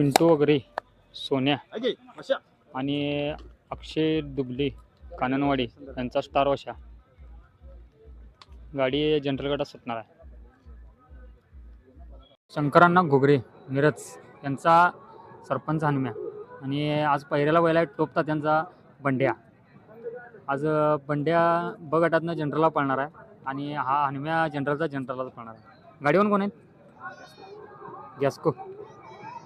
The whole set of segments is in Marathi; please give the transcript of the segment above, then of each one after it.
पिंटू वगैरे सोन्या आणि अक्षय दुबले काननवाडी यांचा स्टार वशा गाडी जनरल गटात सुटणार आहे. शंकरांना घोगरे मिरज यांचा सरपंच हनुम्या आणि आज पहिऱ्याला पहिला टोपता त्यांचा बंड्या. आज बंड्या ब गटातनं जनरलला पळणार आहे आणि हा हनुम्या जनरलचा जनरललाच पळणार आहे. गाडीवर कोण आहेत गॅस्को.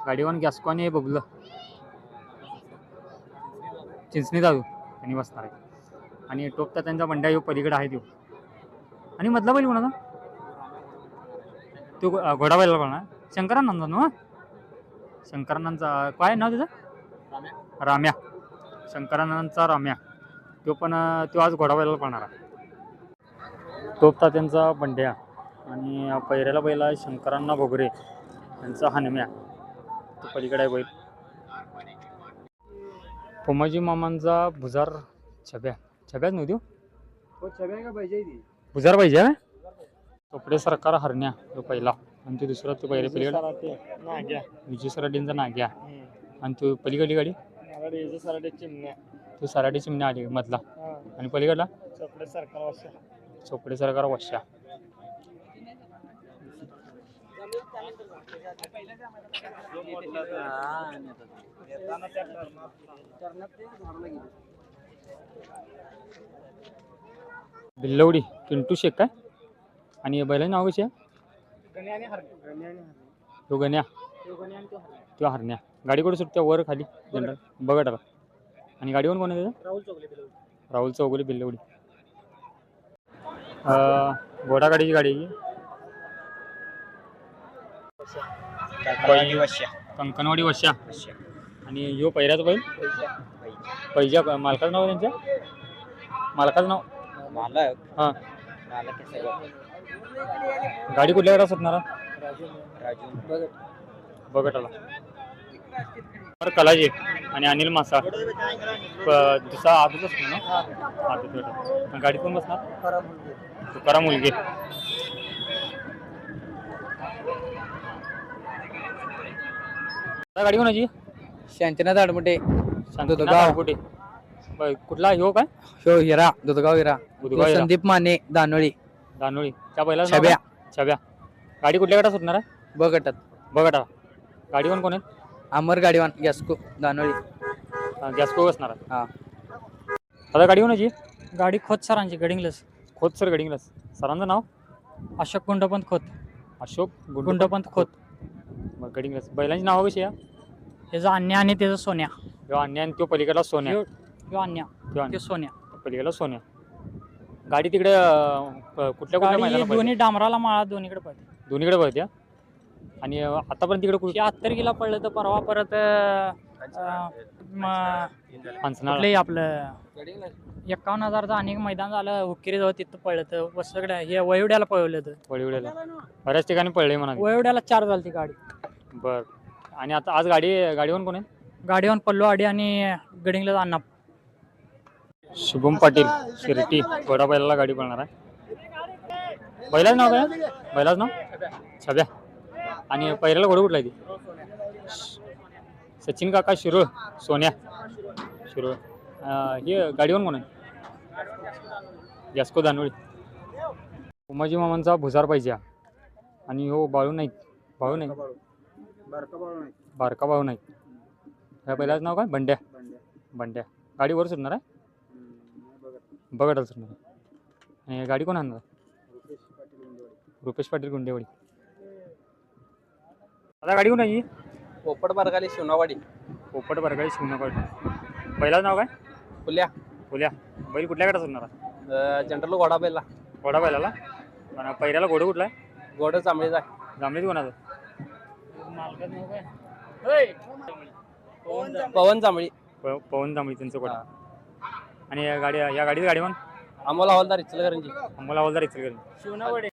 गाडीवर गॅस्कॉन आहे बबलं. चिंचणी जाऊ त्यांनी बसणार आहे. आणि टोपता त्यांचा बंड्या येऊ पलीकडे आहे तो. आणि मधला बैल कोणाचा तो घोडा बैलाला पळणार शंकरानंदा ना? शंकरानंदचा काय नाव त्याचं? राम्या. शंकरानंदचा राम्या. तो पण तो आज घोडा बैलाला पाहणार आहे. टोपता त्यांचा बंड्या. आणि पैऱ्याला बैल आहे शंकरांना घोगरे यांचा हनम्या. तो पलीकडे आहे बैल. पोमाजी मामांचा भुजार छब्या. छब्याच नव्हती हो? भुजार पाहिजे आहे कपडे सरकार हरण्या तो पहिला. आणि तो दुसरा तो पहिल्या पलीकडे. विजय सराटींचा नाग्या. आणि तो पलीकडली गाडी? तो सराटी चिमण्या आली मधला. आणि पलीकडला? चोपडे सरकार वश्या बिल्लवडी पिंटू शेख काय? आणि बैलाचं नाव कशी तो गण्या तो हरण्या. गाडी कुठे सुटते? वर खाली जनरल बघत आला आणि गाडीवर कोण आहे त्याचं? राहुल चौगुले बिल्लवडी. घोडा गाडीची गाडी आहे कंकणवाडी वश्या. आणि यो पहिल्याच बैल? पहिल्या. मालकाचं नाव त्यांच्या मालकाचं नाव? मालक. हां. गाडी कुठल्या गाडा सुटणार? राजू. बघत. आला बरं कलाजी आणि अनिल मासा. दुसरा आजच असतो ना? आजच. गाडी कोण बसणार? तुकाराम मुलगे. गाडी कोणाची? शांतीनाथ आडमुटे. दुधगाव. ब- कुठला ह्यो काय? शो हिरा. दुधगाव हिरा. बुधगाव हिरा. संदीप माने दानोळी. दानोळी. त्या पहिला छब्या. छब्या. गाडी कुठल्या गाडा सुटणार आहे? बगटात. बघा गाडी कोण कोण आहेत अमर गाडीवान गॅस्को दानोळी. गॅस को बसणार आहे. हा. आता गाडी कोणाची? गाडी खोत सरांची गडिंगलस खोत सर गडिंगलास सरांचं नाव? अशोक गुंडपंत खोत. अशोक गुंड गुंडपंत खोत. गडिंगलास बैलांची नावं कशी आहे? त्याचा अन्या आणि त्याचा सोन्या. ह्यो अन्य आणि तो पलीकडला सोन्या. ह्यो अन्या. ते सोन्या. पलीकडला सोन्या. गाडी तिकडे अं, प- कुठल्या कुठल्या गाडी मैदानात पळते? दोन्ही डांबराला माळा दोन्हीकडे पळते. दोन्हीकडे पळते? आणि अं, आतापर्यंत तिकडे कुठे शहात्तर गेला पडलं तर परवा परत अं, म- हंसनाळ. कुठलंही आपलं एकावन्न हजारचं अनेक मैदान झालं. हुक्केरी जवळ तिथं पडलं तर वसकडे हे वयवड्याला पळवलं तर. वळीवड्याला बऱ्याच ठिकाणी पळले म्हणा वयवड्याला चार झाली ती गाडी. बर. आणि आता आज गाडी गाडीवर कोण आहे? गाडीवर पल्लो आडी आणि गडिंगला अण्णा. शुभम पाटील शिर्टी घोडा बैलाला गाडी पळणार आहे. बैलाच नाव काय? बैलाच नाव? छब्या. आणि पहिल्याला घोडं कुठला आहे ती? सचिन काका शिरोळ सोन्या. शिरोळ. अं, हे गाडीवर कोण आहे? यास्को दानोळी. उमाजी मामांचा भुजार पाहिजे. हा. आणि हो बाळू नाईक. बाळू नाईक. बारका बाळू नाईक ह्या पहिल्याच नाव काय? बंड्या. बंड्या. गाडीवर सुटणार आहे? बघा सुटणार आहे आणि गाडी कोण आणणार? रुपेश पाटील गुंडेवाडी. आता गाडी कोण आहे ही? पोपट बारगाली शिवनावाडी. पोपट बरगाडी शिवनगड पहिलाच नाव काय? फुल्या. बोल्या बैल कुठल्या गाडा सुटणार आहे? जनरल घोडा बैला. घोडा बैलाला? आणि पहिल्याला घोडं कुठला आहे? घोडा चांबळीचा जांभळीत कोणाचं? पवन चांबळी प- पवन जांभळी त्यांचं घोडा आणि या गाडी या गाडीची गाडी पण अमोल हवालदार इचलकरंजी. अंमला हवालदार इचलकरंजी. शिवनावडे.